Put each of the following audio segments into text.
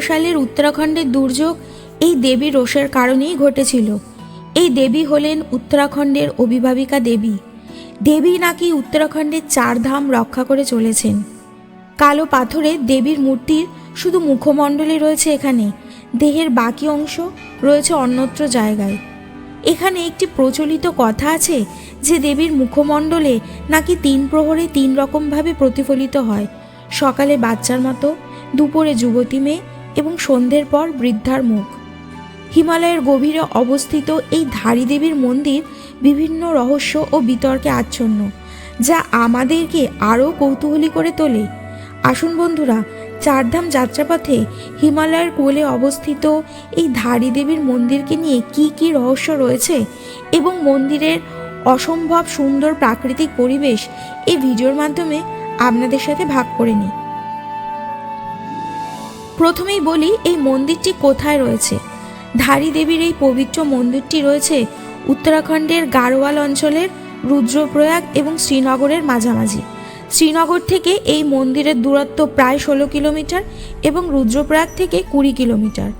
সালের উত্তরাখণ্ডের দুর্যোগ এই দেবী রোষের কারণেই ঘটেছিল। এই দেবী হলেন উত্তরাখণ্ডের অভিভাবিকা দেবী। দেবী নাকি উত্তরাখণ্ডের চার ধাম রক্ষা করে চলেছেন। কালো পাথরে দেবীর মূর্তির শুধু মুখমণ্ডলে রয়েছে এখানে, দেহের বাকি অংশ রয়েছে অন্যত্র জায়গায়। এখানে একটি প্রচলিত কথা আছে যে দেবীর মুখমণ্ডলে নাকি তিন প্রহরে তিন রকমভাবে প্রতিফলিত হয়। সকালে বাচ্চার মতো দুপুরে যুবতী মেয়ে এবং সন্ধ্যের পর বৃদ্ধার মুখ। হিমালয়ের গভীরে অবস্থিত এই ধারী দেবীর মন্দির বিভিন্ন রহস্য ও বিতর্কে আচ্ছন্ন, যা আমাদেরকে আরও কৌতূহলী করে তোলে। আসুন বন্ধুরা, চারধাম যাত্রাপথে হিমালয়ের কোলে অবস্থিত এই ধারী দেবীর মন্দিরকে নিয়ে কি কি রহস্য রয়েছে এবং মন্দিরের অসম্ভব সুন্দর প্রাকৃতিক পরিবেশ এই ভিডিওর মাধ্যমে আপনাদের সাথে ভাগ করে নিই। প্রথমেই বলি এই মন্দিরটি কোথায় রয়েছে। ধারী দেবীর এই পবিত্র মন্দিরটি রয়েছে উত্তরাখণ্ডের গাড়োয়াল অঞ্চলের রুদ্রপ্রয়াগ এবং শ্রীনগরের মাঝামাঝি। শ্রীনগর থেকে এই মন্দিরের দূরত্ব প্রায় ষোলো কিলোমিটার এবং রুদ্রপ্রয়াগ থেকে কুড়ি কিলোমিটার।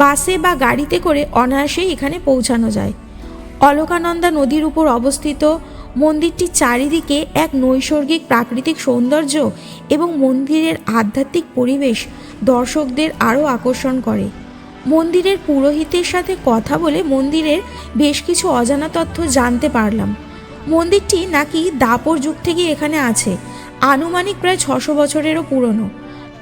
বাসে বা গাড়িতে করে অনায়াসেই এখানে পৌঁছানো যায়। অলকানন্দা নদীর উপর অবস্থিত মন্দিরটির চারিদিকে এক নৈসর্গিক প্রাকৃতিক সৌন্দর্য এবং মন্দিরের আধ্যাত্মিক পরিবেশ দর্শকদের আরও আকর্ষণ করে। মন্দিরের পুরোহিতের সাথে কথা বলে মন্দিরের বেশ কিছু অজানা তথ্য জানতে পারলাম। মন্দিরটি নাকি দাপর যুগ থেকে এখানে আছে, আনুমানিক প্রায় ছশো বছরেরও পুরনো।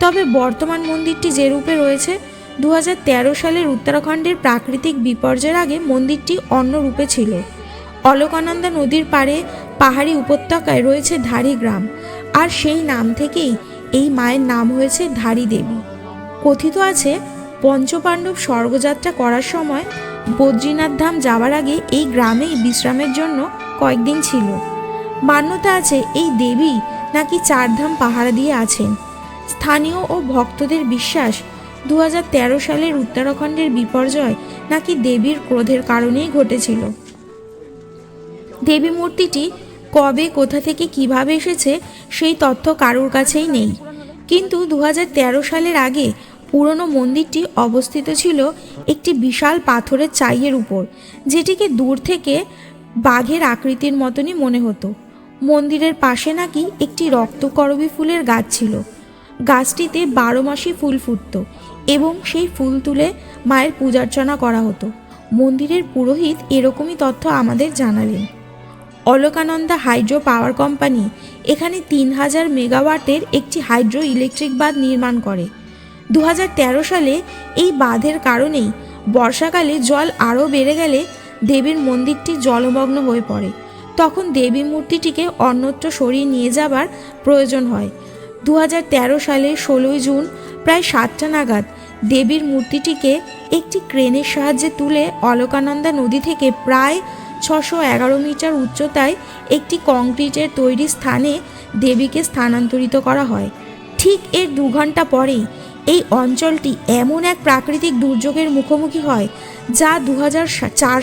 তবে বর্তমান মন্দিরটি যে রূপে রয়েছে দু হাজার তেরো সালের উত্তরাখণ্ডের প্রাকৃতিক বিপর্যয়ের আগে মন্দিরটি অন্য রূপে ছিল। অলকানন্দা নদীর পাড়ে পাহাড়ি উপত্যকায় রয়েছে ধারী গ্রাম। আর সেই নাম থেকেই এই মায়ের নাম হয়েছে ধারী দেবী। কথিত আছে, পঞ্চপাণ্ডব স্বর্গযাত্রা করার সময় বদ্রীনাথ ধাম যাওয়ার আগে এই গ্রামেই বিশ্রামের জন্য কয়েকদিন ছিল। মান্যতা আছে এই দেবী নাকি চারধাম পাহারা দিয়ে আছেন। স্থানীয় ও ভক্তদের বিশ্বাস দু হাজার তেরো সালের উত্তরাখণ্ডের বিপর্যয় নাকি দেবীর ক্রোধের কারণেই ঘটেছিল। দেবী মূর্তিটি কবে, কোথা থেকে কীভাবে এসেছে সেই তথ্য কারোর কাছেই নেই। কিন্তু দু হাজার তেরো সালের আগে পুরনো মন্দিরটি অবস্থিত ছিল একটি বিশাল পাথরের চাইয়ের উপর, যেটিকে দূর থেকে বাঘের আকৃতির মতনই মনে হতো। মন্দিরের পাশে নাকি একটি রক্তকরবী ফুলের গাছ ছিল। গাছটিতে বারো মাসই ফুল ফুটত এবং সেই ফুল তুলে মায়ের পূজার্চনা করা হতো। মন্দিরের পুরোহিত এরকমই তথ্য আমাদের জানালেন। অলকানন্দা হাইড্রো পাওয়ার কোম্পানি, এখানে তিন হাজার মেগাওয়াটের একটি হাইড্রো ইলেকট্রিক বাঁধ নির্মাণ করে। দু হাজার তেরো সালে এই বাঁধের কারণেই বর্ষাকালে জল আরও বেড়ে গেলে দেবীর মন্দিরটি জলমগ্ন হয়ে পড়ে। তখন দেবী মূর্তিটিকে অন্যত্র সরিয়ে নিয়ে যাবার প্রয়োজন হয়। দু হাজার তেরো সালে ষোলোই জুন প্রায় সাতটা নাগাদ দেবীর মূর্তিটিকে একটি ক্রেনের সাহায্যে তুলে অলকানন্দা নদী থেকে প্রায় ছশো এগারো মিটার উচ্চতায় একটি কংক্রিটের তৈরি স্থানে দেবীকে স্থানান্তরিত করা হয়। ঠিক এর দু ঘণ্টা পরেই এই অঞ্চলটি এমন এক প্রাকৃতিক দুর্যোগের মুখোমুখি হয়, যা দু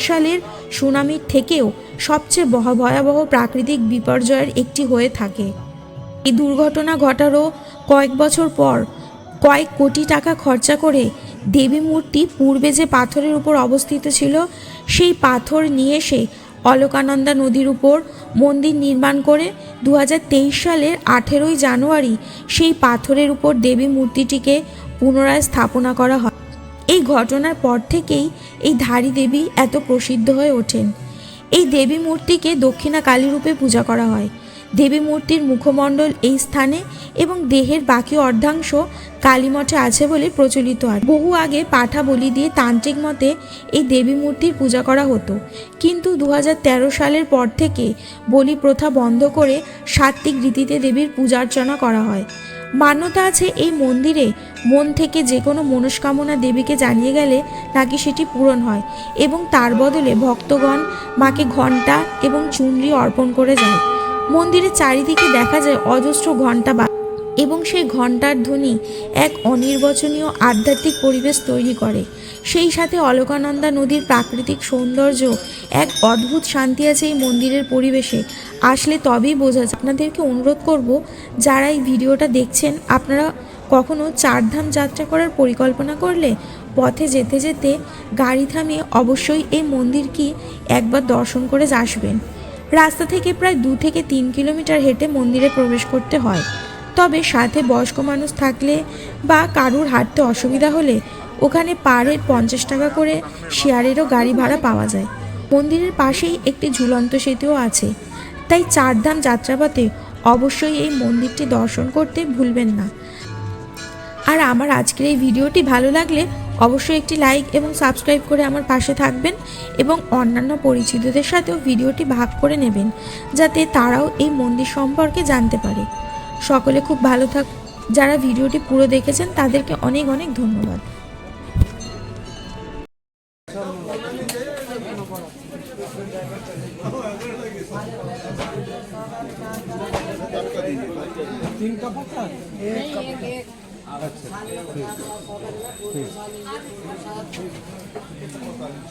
সালের সুনামির থেকেও সবচেয়ে বহ- ভয়াবহ প্রাকৃতিক বিপর্যয়ের একটি হয়ে থাকে। এই দুর্ঘটনা ঘটারও কয়েক বছর পর কয়েক কোটি টাকা খরচা করে দেবী মূর্তি পূর্বে যে পাথরের উপর অবস্থিত ছিল সেই পাথর নিয়ে এসে অলকানন্দা নদীর উপর মন্দির নির্মাণ করে দু হাজার তেইশ সালের আঠেরোই জানুয়ারি সেই পাথরের উপর দেবী মূর্তিটিকে পুনরায় স্থাপনা করা হয়। এই ঘটনার পর থেকেই এই ধারী দেবী এত প্রসিদ্ধ হয়ে ওঠেন। এই দেবী মূর্তিকে দক্ষিণা কালী রূপে পূজা করা হয়। দেবী মূর্তির মুখমণ্ডল এই স্থানে এবং দেহের বাকি অর্ধাংশ কালীমঠে আছে বলে প্রচলিত হয় বহু আগে পাঠা বলি দিয়ে তান্ত্রিক মতে এই দেবী মূর্তির পূজা করা হতো। কিন্তু দু হাজার তেরো সালের পর থেকে বলি প্রথা বন্ধ করে সাত্ত্বিক রীতিতে দেবীর পূজা অর্চনা করা হয়। মান্যতা আছে এই মন্দিরে মন থেকে যে কোনো মনস্কামনা দেবীকে জানিয়ে গেলে নাকি সেটি পূরণ হয় এবং তার বদলে ভক্তগণ মাকে ঘণ্টা এবং চুনরি অর্পণ করে যায়। মন্দিরের চারিদিকে দেখা যায় অজস্র ঘণ্টা বা এবং সেই ঘণ্টার ধ্বনি এক অনির্বচনীয় আধ্যাত্মিক পরিবেশ তৈরি করে। সেই সাথে অলকানন্দা নদীর প্রাকৃতিক সৌন্দর্য এক অদ্ভুত শান্তি আছে এই মন্দিরের পরিবেশে। আসলে তবেই বোঝা যায়। আপনাদেরকে অনুরোধ করব, যারা এই ভিডিওটা দেখছেন, আপনারা কখনো চারধাম যাত্রা করার পরিকল্পনা করলে পথে যেতে যেতে গাড়ি থামিয়ে অবশ্যই এই মন্দির কি একবার দর্শন করে আসবেন। রাস্তা থেকে প্রায় দু থেকে তিন কিলোমিটার হেঁটে মন্দিরে প্রবেশ করতে হয়। তবে সাথে বয়স্ক মানুষ থাকলে বা কারুর হাঁটতে অসুবিধা হলে ওখানে পার পঞ্চাশ টাকা করে শেয়ারেরও গাড়ি ভাড়া পাওয়া যায়। মন্দিরের পাশেই একটি ঝুলন্ত সেতুও আছে। তাই চারধাম যাত্রাপথে অবশ্যই এই মন্দিরটি দর্শন করতে ভুলবেন না। আর আমার আজকের এই ভিডিওটি ভালো লাগলে অবশ্যই একটি লাইক এবং সাবস্ক্রাইব করে আমার পাশে থাকবেন এবং অন্যান্য পরিচিতদের সাথেও ভিডিওটি ভাগ করে নেবেন যাতে তারাও এই মন্দির সম্পর্কে জানতে পারে সকলে খুব ভালো থাক যারা ভিডিওটি পুরো দেখেছেন তাদেরকে অনেক অনেক ধন্যবাদ तीन कप होता है एक कप আচ্ছা